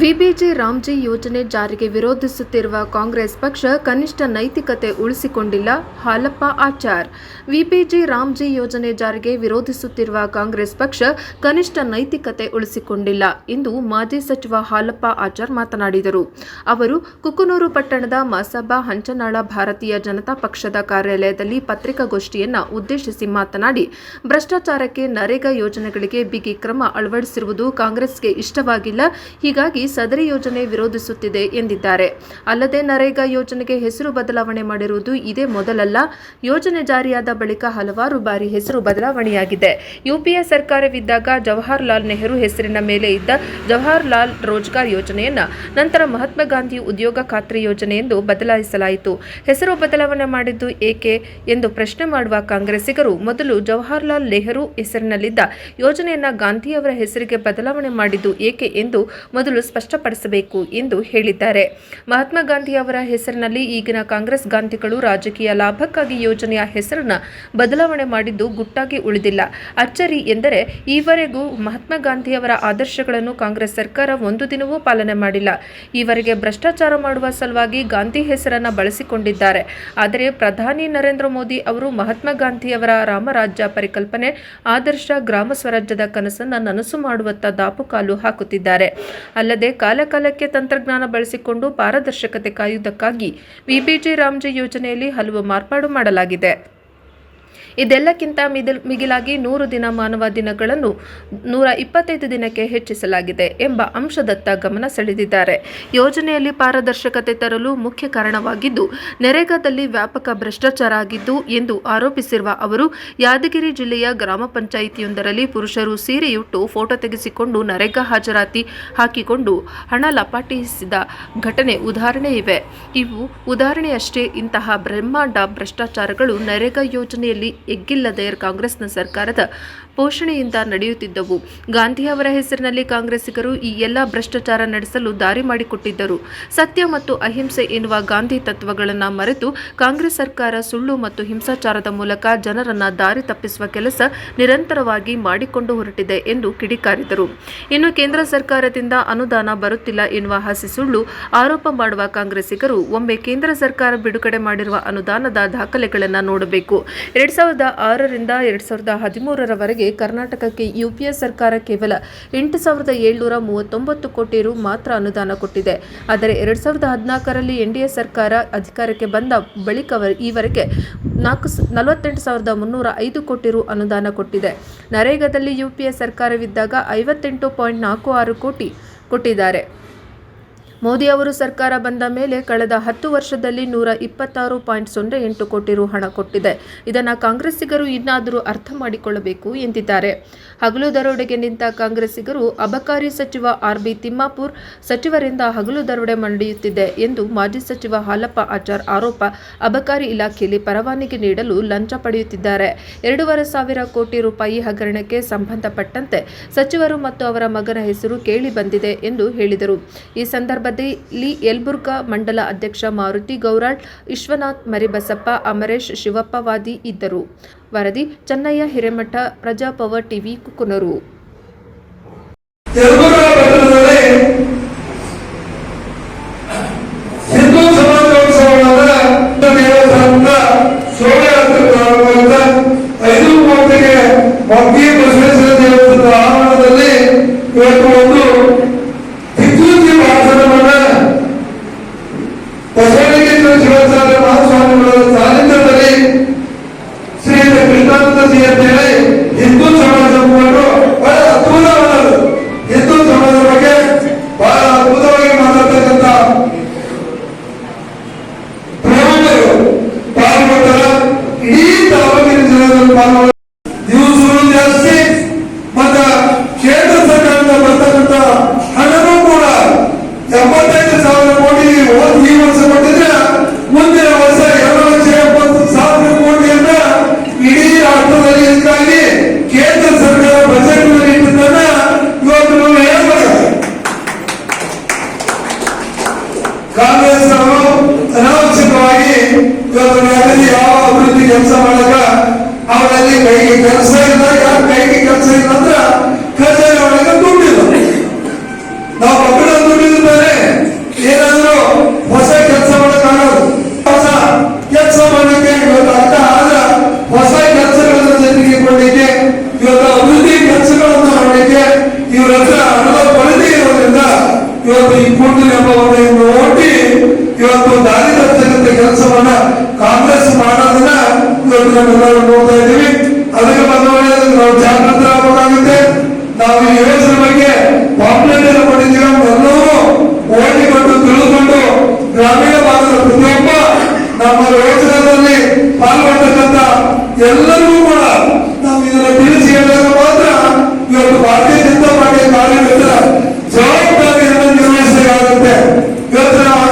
VBG Ramji ಯೋಜನೆ ಜಾರಿಗೆ ವಿರೋಧಿಸುತ್ತಿರುವ ಕಾಂಗ್ರೆಸ್ ಪಕ್ಷ ಕನಿಷ್ಠ ನೈತಿಕತೆ ಉಳಿಸಿಕೊಂಡಿಲ್ಲ, ಹಾಲಪ್ಪ ಆಚಾರ್. ವಿಬಿಜಿ ರಾಮ್ಜಿ ಯೋಜನೆ ಜಾರಿಗೆ ವಿರೋಧಿಸುತ್ತಿರುವ ಕಾಂಗ್ರೆಸ್ ಪಕ್ಷ ಕನಿಷ್ಠ ನೈತಿಕತೆ ಉಳಿಸಿಕೊಂಡಿಲ್ಲ ಎಂದು ಮಾಜಿ ಸಚಿವ ಹಾಲಪ್ಪ ಆಚಾರ್ ಮಾತನಾಡಿದರು. ಅವರು ಕುಕನೂರು ಪಟ್ಟಣದ ಮಸಬಾ ಹಂಚನಾಳ ಭಾರತೀಯ ಜನತಾ ಪಕ್ಷದ ಕಾರ್ಯಾಲಯದಲ್ಲಿ ಪತ್ರಿಕಾಗೋಷ್ಠಿಯನ್ನು ಉದ್ದೇಶಿಸಿ ಮಾತನಾಡಿ, ಭ್ರಷ್ಟಾಚಾರಕ್ಕೆ ನರೇಗಾ ಯೋಜನೆಗಳಿಗೆ ಬಿಗಿ ಕ್ರಮ ಅಳವಡಿಸಿರುವುದು ಕಾಂಗ್ರೆಸ್ಗೆ ಇಷ್ಟವಾಗಿಲ್ಲ, ಹೀಗಾಗಿ ಸದರಿ ಯೋಜನೆ ವಿರೋಧಿಸುತ್ತಿದೆ ಎಂದಿದ್ದಾರೆ. ಅಲ್ಲದೆ ನರೇಗಾ ಯೋಜನೆಗೆ ಹೆಸರು ಬದಲಾವಣೆ ಮಾಡಿರುವುದು ಇದೇ ಮೊದಲಲ್ಲ. ಯೋಜನೆ ಜಾರಿಯಾದ ಬಳಿಕ ಹಲವಾರು ಬಾರಿ ಹೆಸರು ಬದಲಾವಣೆಯಾಗಿದೆ. ಯುಪಿಎ ಸರ್ಕಾರವಿದ್ದಾಗ ಜವಾಹರ್ಲಾಲ್ ನೆಹರು ಹೆಸರಿನ ಮೇಲೆ ಇದ್ದ ಜವಾಹರ್ಲಾಲ್ ರೋಜ್ಗಾರ್ ಯೋಜನೆಯನ್ನ ನಂತರ ಮಹಾತ್ಮ ಗಾಂಧಿ ಉದ್ಯೋಗ ಖಾತ್ರಿ ಯೋಜನೆ ಎಂದು ಬದಲಾಯಿಸಲಾಯಿತು. ಹೆಸರು ಬದಲಾವಣೆ ಮಾಡಿದ್ದು ಏಕೆ ಎಂದು ಪ್ರಶ್ನೆ ಮಾಡುವ ಕಾಂಗ್ರೆಸ್ಸಿಗರು ಮೊದಲು ಜವಾಹರ್ಲಾಲ್ ನೆಹರು ಹೆಸರಿನಲ್ಲಿದ್ದ ಯೋಜನೆಯನ್ನ ಗಾಂಧಿಯವರ ಹೆಸರಿಗೆ ಬದಲಾವಣೆ ಮಾಡಿದ್ದು ಏಕೆ ಎಂದು ಮೊದಲು ಸ್ಪಷ್ಟಪಡಿಸಬೇಕು ಎಂದು ಹೇಳಿದ್ದಾರೆ. ಮಹಾತ್ಮ ಗಾಂಧಿ ಅವರ ಹೆಸರಿನಲ್ಲಿ ಈಗಿನ ಕಾಂಗ್ರೆಸ್ ಗಾಂಧಿಗಳು ರಾಜಕೀಯ ಲಾಭಕ್ಕಾಗಿ ಯೋಜನೆಯ ಹೆಸರನ್ನ ಬದಲಾವಣೆ ಮಾಡಿದ್ದು ಗುಟ್ಟಾಗಿ ಉಳಿದಿಲ್ಲ. ಅಚ್ಚರಿ ಎಂದರೆ ಈವರೆಗೂ ಮಹಾತ್ಮ ಗಾಂಧಿಯವರ ಆದರ್ಶಗಳನ್ನು ಕಾಂಗ್ರೆಸ್ ಸರ್ಕಾರ ಒಂದು ದಿನವೂ ಪಾಲನೆ ಮಾಡಿಲ್ಲ. ಈವರೆಗೆ ಭ್ರಷ್ಟಾಚಾರ ಮಾಡುವ ಸಲುವಾಗಿ ಗಾಂಧಿ ಹೆಸರನ್ನ ಬಳಸಿಕೊಂಡಿದ್ದಾರೆ. ಆದರೆ ಪ್ರಧಾನಿ ನರೇಂದ್ರ ಮೋದಿ ಅವರು ಮಹಾತ್ಮ ಗಾಂಧಿಯವರ ರಾಮರಾಜ್ಯ ಪರಿಕಲ್ಪನೆ, ಆದರ್ಶ ಗ್ರಾಮ ಸ್ವರಾಜ್ಯದ ಕನಸನ್ನ ನನಸು ಮಾಡುವತ್ತ ದಾಪುಕಾಲು ಹಾಕುತ್ತಿದ್ದಾರೆ. ಅಲ್ಲದೆ ಕಾಲಕಾಲಕ್ಕೆ ತಂತ್ರಜ್ಞಾನ ಬಳಸಿಕೊಂಡು ಪಾರದರ್ಶಕತೆ ಕಾಯುವುದಕ್ಕಾಗಿ ವಿಬಿಜಿ ರಾಮ್ಜಿ ಯೋಜನೆಯಲ್ಲಿ ಹಲವು ಮಾರ್ಪಾಡು ಮಾಡಲಾಗಿದೆ. ಇದೆಲ್ಲಕ್ಕಿಂತ ಮಿದಿಲ್ ಮಿಗಿಲಾಗಿ ನೂರು ದಿನ ಮಾನವ ದಿನಗಳನ್ನು ನೂರ ಇಪ್ಪತ್ತೈದು ದಿನಕ್ಕೆ ಹೆಚ್ಚಿಸಲಾಗಿದೆ ಎಂಬ ಅಂಶದತ್ತ ಗಮನ ಸೆಳೆದಿದ್ದಾರೆ. ಯೋಜನೆಯಲ್ಲಿ ಪಾರದರ್ಶಕತೆ ತರಲು ಮುಖ್ಯ ಕಾರಣವಾಗಿದ್ದು, ನೆರೆಗಾದಲ್ಲಿ ವ್ಯಾಪಕ ಭ್ರಷ್ಟಾಚಾರ ಆಗಿದ್ದು ಎಂದು ಆರೋಪಿಸಿರುವ ಅವರು, ಯಾದಗಿರಿ ಜಿಲ್ಲೆಯ ಗ್ರಾಮ ಪಂಚಾಯಿತಿಯೊಂದರಲ್ಲಿ ಪುರುಷರು ಸೀರೆಯುಟ್ಟು ಫೋಟೋ ತೆಗೆಸಿಕೊಂಡು ನರೇಗಾ ಹಾಜರಾತಿ ಹಾಕಿಕೊಂಡು ಹಣ ಲಪಾಟಿಸಿದ ಘಟನೆ ಉದಾಹರಣೆ ಇವೆ. ಇವು ಉದಾಹರಣೆಯಷ್ಟೇ, ಇಂತಹ ಬ್ರಹ್ಮಾಂಡ ಭ್ರಷ್ಟಾಚಾರಗಳು ನರೇಗಾ ಯೋಜನೆಯಲ್ಲಿ ಎಗ್ಗಿಲ್ಲದೆ ಕಾಂಗ್ರೆಸ್ನ ಸರ್ಕಾರದ ಪೋಷಣೆಯಿಂದ ನಡೆಯುತ್ತಿದ್ದವು. ಗಾಂಧಿಯವರ ಹೆಸರಿನಲ್ಲಿ ಕಾಂಗ್ರೆಸ್ಸಿಗರು ಈ ಎಲ್ಲ ಭ್ರಷ್ಟಾಚಾರ ನಡೆಸಲು ದಾರಿ ಮಾಡಿಕೊಟ್ಟಿದ್ದರು. ಸತ್ಯ ಮತ್ತು ಅಹಿಂಸೆ ಎನ್ನುವ ಗಾಂಧಿ ತತ್ವಗಳನ್ನು ಮರೆತು ಕಾಂಗ್ರೆಸ್ ಸರ್ಕಾರ ಸುಳ್ಳು ಮತ್ತು ಹಿಂಸಾಚಾರದ ಮೂಲಕ ಜನರನ್ನು ದಾರಿ ತಪ್ಪಿಸುವ ಕೆಲಸ ನಿರಂತರವಾಗಿ ಮಾಡಿಕೊಂಡು ಹೊರಟಿದೆ ಎಂದು ಕಿಡಿಕಾರಿದರು. ಇನ್ನು ಕೇಂದ್ರ ಸರ್ಕಾರದಿಂದ ಅನುದಾನ ಬರುತ್ತಿಲ್ಲ ಎನ್ನುವ ಹಸಿ ಸುಳ್ಳು ಆರೋಪ ಮಾಡುವ ಕಾಂಗ್ರೆಸ್ಸಿಗರು ಒಮ್ಮೆ ಕೇಂದ್ರ ಸರ್ಕಾರ ಬಿಡುಗಡೆ ಮಾಡಿರುವ ಅನುದಾನದ ದಾಖಲೆಗಳನ್ನು ನೋಡಬೇಕು. ಎರಡ್ ಸಾವಿರದ ಆರರಿಂದ ಎರಡು ಸಾವಿರದ ಹದಿಮೂರರವರೆಗೆ ಕರ್ನಾಟಕಕ್ಕೆ ಯುಪಿಎ ಸರ್ಕಾರ ಕೇವಲ ಎಂಟು ಸಾವಿರದ ಏಳ್ನೂರ ಮೂವತ್ತೊಂಬತ್ತು ಕೋಟಿ ರು ಮಾತ್ರ ಅನುದಾನ ಕೊಟ್ಟಿದೆ. ಆದರೆ ಎರಡು ಸಾವಿರದ ಹದಿನಾಲ್ಕರಲ್ಲಿ ಎನ್ಡಿಎ ಸರ್ಕಾರ ಅಧಿಕಾರಕ್ಕೆ ಬಂದ ಬಳಿಕ ಈವರೆಗೆ ನಾಲ್ಕು ನಲವತ್ತೆಂಟು ಸಾವಿರದ ಮುನ್ನೂರ ಐದು ಕೋಟಿ ರು ಅನುದಾನ ಕೊಟ್ಟಿದೆ. ನರೇಗಾದಲ್ಲಿ ಯುಪಿಎ ಸರ್ಕಾರವಿದ್ದಾಗ ಐವತ್ತೆಂಟು ಪಾಯಿಂಟ್ ನಾಲ್ಕು ಆರು ಕೋಟಿ ಕೊಟ್ಟಿದ್ದಾರೆ. ಮೋದಿ ಅವರು ಸರ್ಕಾರ ಬಂದ ಮೇಲೆ ಕಳೆದ ಹತ್ತು ವರ್ಷದಲ್ಲಿ ನೂರ ಇಪ್ಪತ್ತಾರು ಪಾಯಿಂಟ್ ಸೊನ್ನೆ ಎಂಟು ಕೋಟಿ ರು ಹಣ ಕೊಟ್ಟಿದೆ. ಇದನ್ನು ಕಾಂಗ್ರೆಸ್ಸಿಗರು ಇನ್ನಾದರೂ ಅರ್ಥ ಮಾಡಿಕೊಳ್ಳಬೇಕು ಎಂದಿದ್ದಾರೆ. ಹಗಲು ದರೋಡೆಗೆ ನಿಂತ ಕಾಂಗ್ರೆಸ್ಸಿಗರು ಅಬಕಾರಿ ಸಚಿವ ಆರ್ ಬಿ ತಿಮ್ಮಾಪುರ್ ಸಚಿವರಿಂದ ಹಗಲು ದರೋಡೆ ನಡೆಯುತ್ತಿದೆ ಎಂದು ಮಾಜಿ ಸಚಿವ ಹಾಲಪ್ಪ ಆಚಾರ್ ಆರೋಪ ಅಬಕಾರಿ ಇಲಾಖೆಯಲ್ಲಿ ಪರವಾನಗಿ ನೀಡಲು ಲಂಚ ಪಡೆಯುತ್ತಿದ್ದಾರೆ. ಎರಡೂವರೆ ಸಾವಿರ ಕೋಟಿ ರೂಪಾಯಿ ಹಗರಣಕ್ಕೆ ಸಂಬಂಧಪಟ್ಟಂತೆ ಸಚಿವರು ಮತ್ತು ಅವರ ಮಗನ ಹೆಸರು ಕೇಳಿ ಬಂದಿದೆ ಎಂದು ಹೇಳಿದರು. ಈ ಸಂದರ್ಭದಲ್ಲಿ ಯಲಬುರ್ಗಾ ಮಂಡಲ ಅಧ್ಯಕ್ಷ ಮಾರುತಿ ಗೌರಾಳ್, ವಿಶ್ವನಾಥ್ ಮರಿಬಸಪ್ಪ, ಅಮರೇಶ್ ಶಿವಪ್ಪವಾದಿ ಇದ್ದರು. ವರದಿ, ಚೆನ್ನಯ್ಯ ಹಿರೇಮಠ ಪ್ರಜಾಪವರ್ ಟಿವಿ, ಕುಕನೂರು. ಐದು ಮೂವತ್ತಿಗೆ ನಾವು ನೋಡ್ತಾ ಇದ್ದೀವಿ. ಅದಕ್ಕೆ ಬಂದವರೇ ನಾವು ಜಾಗೃತರಾಗಬೇಕಾಗುತ್ತೆ ನಾವು ಈ ಯೋಜನೆ ಬಗ್ಗೆ ಪಾಂಪ್ಲೆಟ್ ಎಲ್ಲ ಕೊಟ್ಟಿದ್ದೀವಿ ಎಲ್ಲರೂ ಓಡಿಕೊಂಡು ತಿಳಿದುಕೊಂಡು ಗ್ರಾಮೀಣ ಭಾಗದ ಪ್ರತಿಯೊಬ್ಬ ನಮ್ಮ ಯೋಜನೆಯಲ್ಲಿ ಪಾಲ್ಗೊಳ್ತಕ್ಕಂಥ ಎಲ್ಲರಿಗೂ ಕೂಡ ನಾವು ಇದನ್ನು ತಿಳಿಸಿ ಹೇಳಿದಾಗ ಮಾತ್ರ ಇವತ್ತು ಭಾರತೀಯ ಜನತಾ ಪಾರ್ಟಿಯ ಕಾರ್ಯಕರ್ತರ ಜವಾಬ್ದಾರಿಯನ್ನು ನಿರ್ವಹಿಸಬೇಕಾಗುತ್ತೆ. ಇವತ್ತು ನಾವು